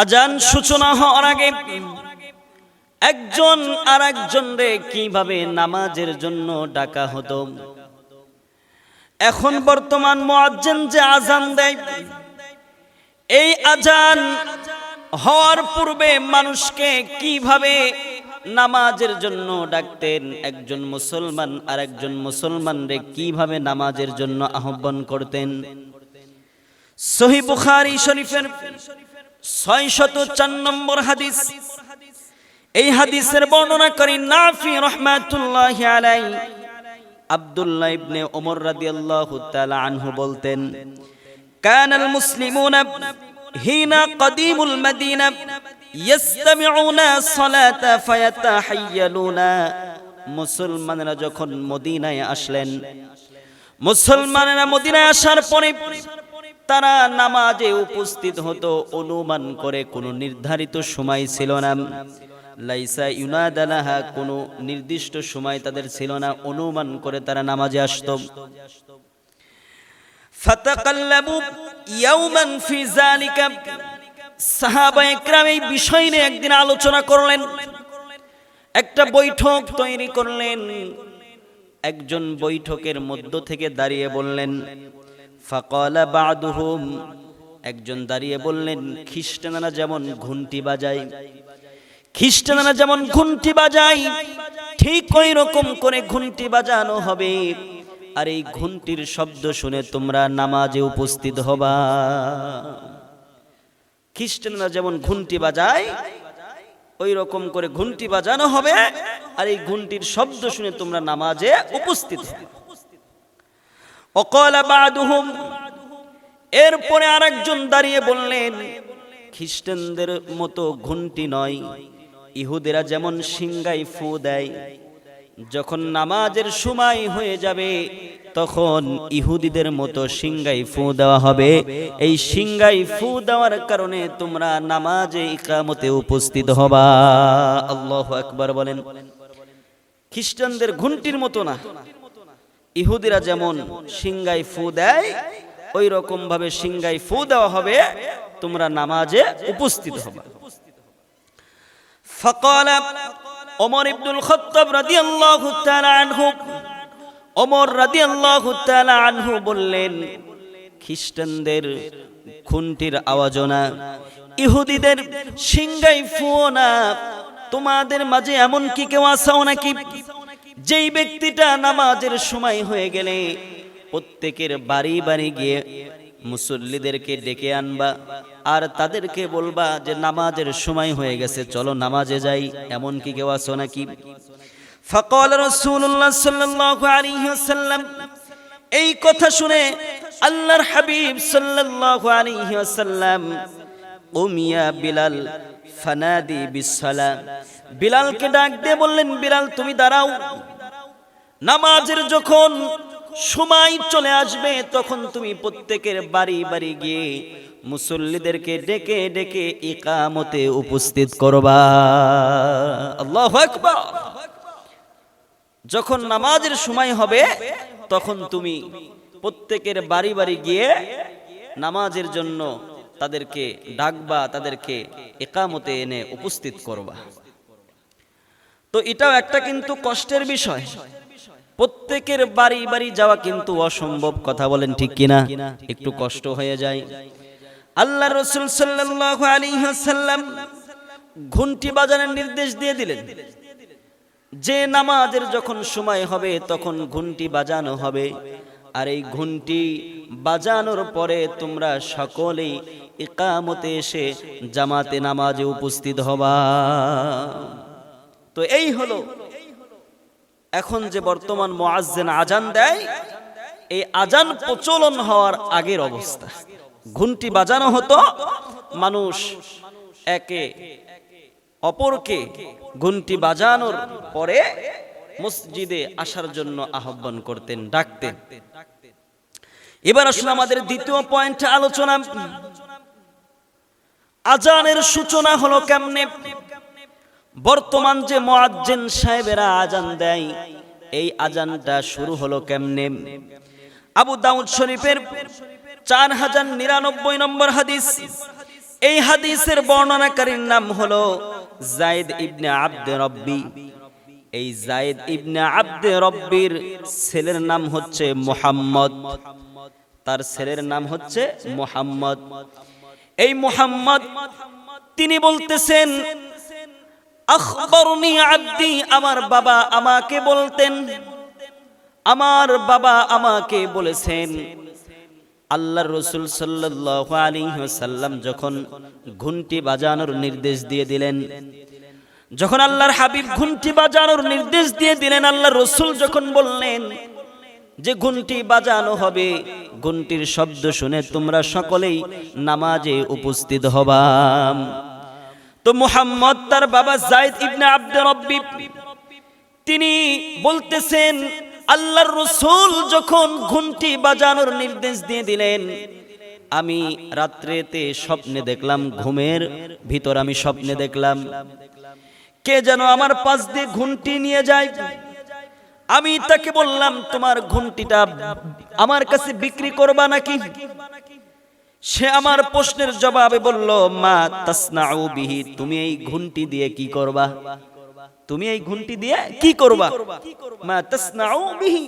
আজান সূচনা হওয়ার আগে একজন আর একজন রে কীভাবে নামাজের জন্য ডাকা হতো? এখন বর্তমান মুয়াজ্জিন যে আজান দেয়, এই আজান হওয়ার পূর্বে মানুষকে কীভাবে নামাজের জন্য ডাকতেন? একজন মুসলমান আর একজন মুসলমান রে কীভাবে নামাজের জন্য আহ্বান করতেন? সহি বুখারী শরীফের ছয়শত চার নম্বর হাদিস। এই হাদিসের বর্ণনা করি নাফি রহমাতুল্লাহ আব্দুল্লাহ ইবনে ওমর রাদিয়াল্লাহু তাআলা আনহু বলতেন, কানাল মুসলিমুনা হিনা কদিমুল মদিনা সালাতা ফায়াতাহাইয়ালুনা। মুসলমানরা যখন মদিনায় আসলেন, মুসলমানেরা মদিনায় আসার পরে তারা নামাজে উপস্থিত হতো, অনুমান করে কোনো নির্ধারিত সময় ছিল না। লাইসা ইউনাদালাহা কোনো নির্দিষ্ট সময় তাদের ছিল না, অনুমান করে তারা নামাজে আসতো। ফাতাকাল্লাবু ইয়াওমান ফি যালিকা। সাহাবা একরাম এই বিষয় নিয়ে একদিন আলোচনা করলেন। একটা বৈঠক তৈরি করলেন। একজন বৈঠকের মধ্য থেকে দাঁড়িয়ে বললেন ফাকালা বাদুহুম, একজন দাঁড়িয়ে বললেন, খ্রিস্টানরা যেমন ঘুন্টি বাজায়, খ্রিস্টানরা যেমন ঘুন্টি বাজায়, ঠিক ওই রকম করে ঘুন্টি বাজানো হবে। আর এই ঘুন্টির শব্দ শুনে তোমরা নামাজে উপস্থিত হবা। খ্রিস্টানরা যেমন ঘুন্টি বাজায় ওই রকম করে ঘুন্টি বাজানো হবে। আর এই ঘুন্টির শব্দ শুনে তোমরা নামাজে উপস্থিত হবে। অকলা বাদুহুম। এরপরে আরেকজন দাঁড়িয়ে বললেন, খ্রিস্টানদের মতো ঘুন্টি নয়, ইহুদেরা যেমন সিংগাই ফু দেয়, যখন নামাজের সময় হয়ে যাবে, তখন ইহুদিদের মতো সিংগাই ফু দেওয়া হবে। এই সিংগাই ফু দেওয়ার কারণে তোমরা নামাজে ইকামতে উপস্থিত হবা। আল্লাহ আকবার বলেন। খ্রিস্টানদের ঘুন্টির মতো না। ইহুদিরা যেমন সিংগাই ফু দেয় ওই রকম ভাবে সিংগাই ফু দেওয়া হবে, তোমরা নামাজে উপস্থিত হবে। ফকল ওমর ইবনুল খত্তাব রাদি আল্লাহ আনহু, ওমর রাদি আল্লাহ আনহু বললেন, খ্রিস্টানদের খুনটির আওয়াজনা ইহুদিদের সিংগাই ফুও না, তোমাদের মাঝে এমন কি কেউ আসাও নাকি? যেই ব্যক্তিটা নামাজের সময় হয়ে গেলে প্রত্যেকের বাড়ি বাড়ি গিয়ে মুসল্লিদেরকে ডেকে আনবা আর তাদেরকে বলবা যে নামাজের সময় হয়ে গেছে, চলো নামাজে যাই। এমন কি কেউ আছো নাকি? ফকল রসুল্লাহ এই কথা শুনে আল্লাহর হাবিব সাল্লাল্লাহু আলাইহি ওয়াসাল্লাম, উমিয়া বিলাল, ফানাদি বিসসালা বিলালকে ডাক দিয়ে বললেন, বিলাল, তুমি দাঁড়াও। নামাজের যখন সময় চলে আসবে, তখন তুমি প্রত্যেকের বাড়ি বাড়ি গিয়ে মুসল্লিদেরকে ডেকে ডেকে ইকামতে উপস্থিত করবা। আল্লাহ যখন নামাজের সময় হবে, তখন তুমি প্রত্যেকের বাড়ি বাড়ি গিয়ে নামাজের জন্য তাদেরকে ডাকবা, তাদেরকে একামতে এনে উপস্থিত করবা। তো এটাও একটা কিন্তু কষ্টের বিষয়। প্রত্যেকের বাড়ি বাড়ি যাওয়া কিন্তু অসম্ভব কথা বলেন ঠিক কিনা? একটু কষ্ট হয়ে যায়। আল্লাহ রসুল সাল্লাল্লাহু আলাইহি ওয়াসাল্লাম ঘন্টি বাজানোর নির্দেশ দিয়ে দিলেন। যে নামাজের যখন সময় হবে তখন ঘন্টি বাজানো হবে। আর এই ঘন্টি বাজানোর পরে তোমরা সকলেই একামতে এসে জামাতে নামাজে উপস্থিত হবা। তো এই হলো এখন যে বর্তমান মোয়াজ্জেন আজান দেয়, এই আজান প্রচলন হওয়ার আগের অবস্থা। ঘুমটি বাজানো হতো, মানুষ একে অপরকে ঘুন্টি বাজানোর পরে মসজিদে আসার জন্য আহ্বান করতেন, ডাকতেন। এবার আসলে আমাদের দ্বিতীয় পয়েন্ট আলোচনা। আজানের সূচনা হলো কেমনে? বর্তমান যে মোয়াজ্জেন সাহেবেরা আজান দেয়, এই আজানটা শুরু হলো কেমনে? আবু দাউদ শরীফের চার হাজার নিরানব্বই নম্বর হাদিস। এই হাদিসের বর্ণনাকারীর নাম হলো জায়েদ ইবনে আব্দে রব্বি। এই জায়েদ ইবনে আব্দে রব্বির ছেলের নাম হচ্ছে মোহাম্মদ। তার ছেলের নাম হচ্ছে মোহাম্মদ। এই মোহাম্মদ, তিনি বলতেছেন আখবরনি আব্দি, আমার বাবা আমাকে বলতেন। আমার বাবা আমাকে বলেছেন, আল্লাহর রসুল সাল্লাল্লাহু আলাইহি ওয়াসাল্লাম যখন ঘুন্টি বাজানোর নির্দেশ দিয়ে দিলেন, যখন আল্লাহর হাবিব ঘুন্টি বাজানোর নির্দেশ দিয়ে দিলেন, আল্লাহর রসুল যখন বললেন যে ঘুন্টি বাজানো হবে ঘুন্টির শব্দ শুনে তোমরা সকলেই নামাজে উপস্থিত হবাম তো মুহাম্মদ তার বাবা জায়েদ ইবনে আব্দে রব্বি, তিনি বলতেছেন, আল্লাহর রসুল যখন ঘুন্টি বাজানোর নির্দেশ দিয়ে দিলেন, আমি রাত্রেতে স্বপ্নে দেখলাম, ঘুমের ভিতর আমি স্বপ্নে দেখলাম। কে যেন আমার পাশ দিয়ে ঘুন্টি নিয়ে যায়। আমি তাকে বললাম, তোমার ঘুমটিটা আমার কাছে বিক্রি করবা নাকি? সে আমার প্রশ্নের জবাবে বলল, মা তাসনাউ বিহি, তুমি এই ঘুন্টি দিয়ে কি করবা? তুমি এই ঘুন্টি দিয়ে কি করবা? মা তাসনাউ বিহি,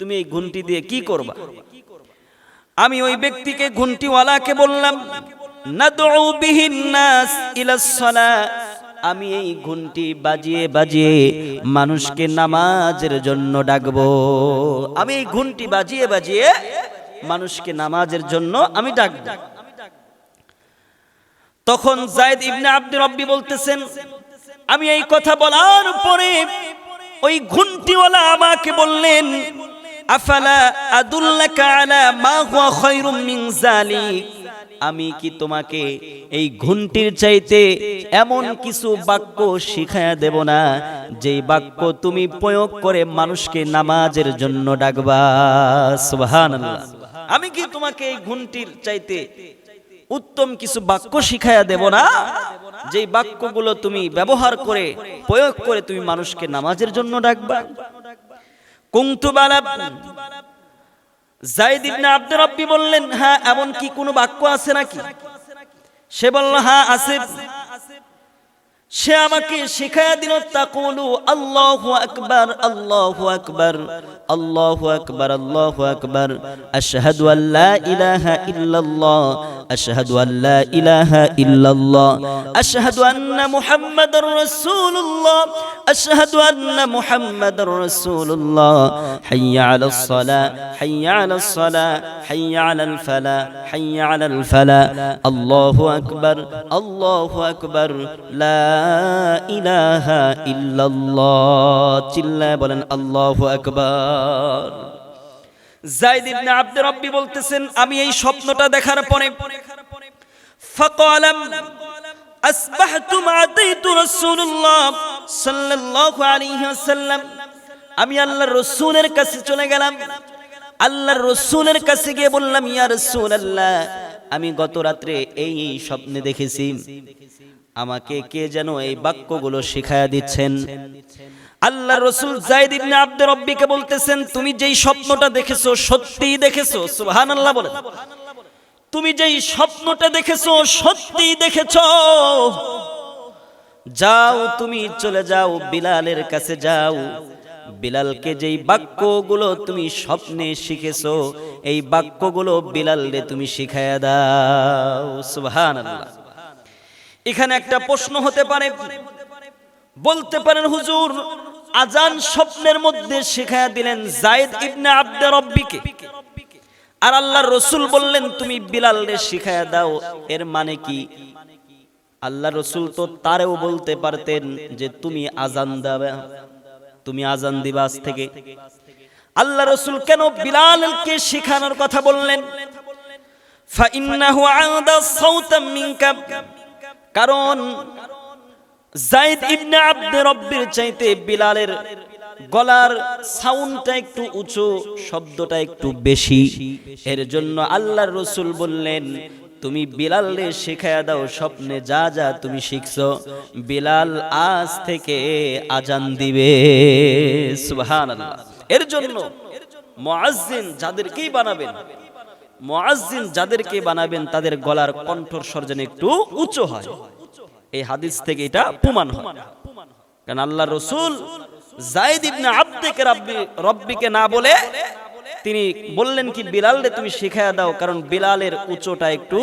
তুমি এই ঘুন্টি দিয়ে কি করবা? আমি ওই ব্যক্তিকে ঘুন্টিওয়ালাকে বললাম, নাদউ বিহিন নাস ইলাস সালাহ আমি এই ঘুন্টি বাজিয়ে বাজিয়ে মানুষকে নামাজের জন্য ডাকবো। আমি এই ঘুন্টি বাজিয়ে বাজিয়ে মানুষকে নামাজের জন্য আমি ডাকবো। তখন জায়দ ইবনে আব্দুর রব্বি বলতেছেন, আমি এই কথা বলার পরে ওই ঘুন্টিওয়ালা আমাকে বললেন আমি কি তোমাকে এই ঘুন্টির চাইতে এমন কিছু বাক্য শিখায়া দেব না, যেই বাক্য তুমি প্রয়োগ করে মানুষকে নামাজের জন্য ডাকবা? সুবহানাল্লাহ। আমি কি তোমাকে এই ঘুন্টির চাইতে উত্তম কিছু বাক্য শিখাইয়া দেব না? যেই বাক্যগুলো তুমি ব্যবহার করে, প্রয়োগ করে তুমি মানুষকে নামাজের জন্য ডাকবা? কুংতু বালা জাইদ ইবনে আব্দুর রব্বি বললেন হ্যাঁ এমন কি কোনো বাক্য আছে নাকি? সে বলল হ্যাঁ আছে। সে আমাকে শিখায়া দিল, তাকুলু, আল্লাহু আকবার আল্লাহু আকবার আল্লাহু আকবার আল্লাহু আকবার, আশহাদু আল্লা ইলাহা ইল্লাল্লাহ, আশহাদু আল্লা ইলাহা ইল্লাল্লাহ, আশহাদু আন্না মুহাম্মাদার রাসূলুল্লাহ, আশহাদু আন্না মুহাম্মাদার রাসূলুল্লাহ, হাইয়া আলাস সালাহ হাইয়া আলাস সালাহ হাইয়া আলাল ফালাহ হাইয়া আলাল ফালাহ আল্লাহু আকবার আল্লাহু আকবার, লা ইলাহা ইল্লাল্লাহ চিল্লায় বলেন, আল্লাহু ইবনে আব্দ রব্বি বলতেছেন, আমি এই স্বপ্নটা দেখার পরে ফাকালাম, আসবাহতু রাসূলুল্লাহ সাল্লাল্লাহু আলাইহি ওয়াসাল্লাম। আমি আল্লাহর রাসূলের কাছে চলে গেলাম। আল্লাহর রসুলের কাছে গিয়ে বললাম, ইয়া রাসূলুল্লাহ, আমি গত রাত্রে এই স্বপ্নে দেখেছি। আমাকে কে যেন এই বাক্যগুলো শিখায়া দিচ্ছেন? আল্লাহ রসুল জাইদ ইবনে আব্দুর রব্বিকে বলতেছেন, তুমি যেই স্বপ্নটা দেখেছ সত্যিই দেখেছ? সুবহানাল্লাহ বলেন। তুমি যেই স্বপ্নটা দেখেছ সত্যিই দেখেছ। যাও তুমি চলে যাও, বিলালের কাছে যাও। বিলালকে যেই বাক্যগুলো তুমি স্বপ্নে শিখেছো, এই বাক্যগুলো বিলালরে তুমি শিখায়া দাও। সুবহানাল্লাহ। এখানে একটা প্রশ্ন হতে পারে বলতে পারেন হুজুর আজান স্বপ্নের মধ্যে শেখায়া দিলেন জায়েদ ইবনে আব্দে রব্বিকে আর আল্লাহর রসুল বললেন তুমি বিলালরে শিখায়া দাও এর মানে কি আল্লাহ রসুল তো তারেও বলতে পারতেন যে তুমি আজান দেবে তুমি আজান দিবা আজ থেকে আল্লাহ রসুল কেন বিলালকে শেখানোর কথা বললেন فإنه عاد صوتا منك কারণ জাইদ ইবনে আব্দে রব্বির চাইতে বিলালের গলার সাউন্ডটা একটু উঁচু, শব্দটা একটু বেশি। এর জন্য আল্লাহর রসুল বললেন, তুমি বিলালে শেখায়া দাও, স্বপ্নে যা যা তুমি শিখছো, বিলাল আজ থেকে আজান দিবে। সুবহানাল্লাহ। এর জন্য মুয়াজ্জিন যাদেরকেই বানাবেন মুয়াজ্জিন যাদেরকে বানাবেন, তাদের গলার কণ্ঠস্বর যেন একটু উঁচু হয়। এই হাদিস থেকে এটা প্রমাণ হয়। কারণ আল্লাহ রসুল রব্বিকে না বলে তিনি বললেন কি বিলাল রে তুমি শিখায়া দাও, কারণ বিলালের উচ্চটা একটু,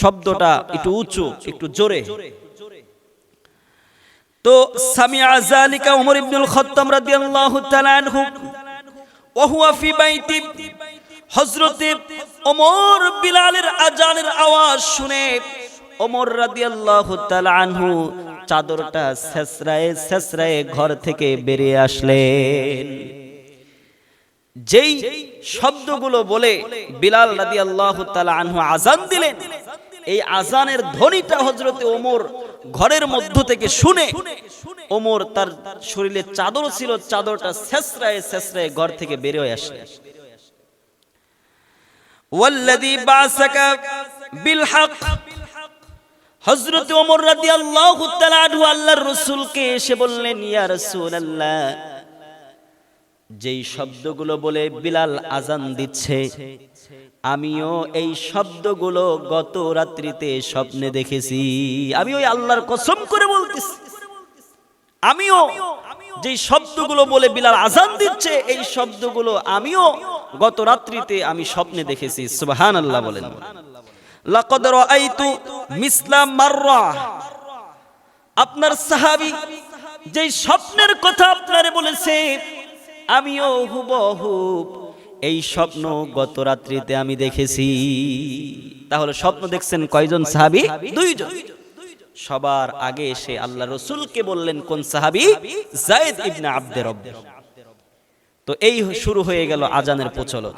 শব্দটা একটু উঁচু, একটু জোরে। তো সামিয়া জালিকা ওমর ইবনুল খাত্তাব রাদিয়াল্লাহু তাআলা আনহু ওয়া হুয়া ফি বাইতি হযরতে ওমর বিলালের আজানের আওয়াজ শুনে ওমর রাদিয়াল্লাহু তাআলা আনহু চাদরটা ছেসরায়ে ছেসরায়ে ঘর থেকে বেরিয়ে আসলেন। যেই শব্দগুলো বলে বিলাল রাদিয়াল্লাহু তাআলা আনহু আজান দিলেন, এই আজানের ধ্বনিটা হজরতে ওমর ঘরের মধ্য থেকে শুনে ওমর তার শরীরে চাদর ছিল, চাদরটা ছেসরায়ে শেষরায়ে ঘর থেকে বের হয়ে আসলেন। ওয়াল্লাযী বাসাকা বিল হক হযরত ওমর রাদিয়াল্লাহু তাআলা আনহু আল্লাহর রাসূলকে এসে বললেন, ইয়া রাসূলুল্লাহ। যেই শব্দগুলো বলে বিলাল আজান দিচ্ছে, আমিও এই শব্দগুলো গত রাত্রিতে স্বপ্নে দেখেছি। আমি ওই আল্লাহর কসম করে বলতেছি। আমিও যেই শব্দগুলো বলে বিলাল আজান দিচ্ছে, এই শব্দগুলো আমিও গত রাত্রিতে আমি স্বপ্নে দেখেছি সুবহান আল্লাহ বলেন আপনার সাহাবী যেই স্বপ্নের কথা আপনারে বলেছে, আমিও হুবহুব এই স্বপ্ন গত রাত্রিতে আমি দেখেছি। তাহলে স্বপ্ন দেখছেন কয়জন সাহাবী? দুইজন। সবার আগে এসে আল্লাহ রসুলকে বললেন, কোন সাহাবী? জায়েদ ইবনে আব্দে রব্ব। তো এই শুরু হয়ে গেল আজানের প্রচলন।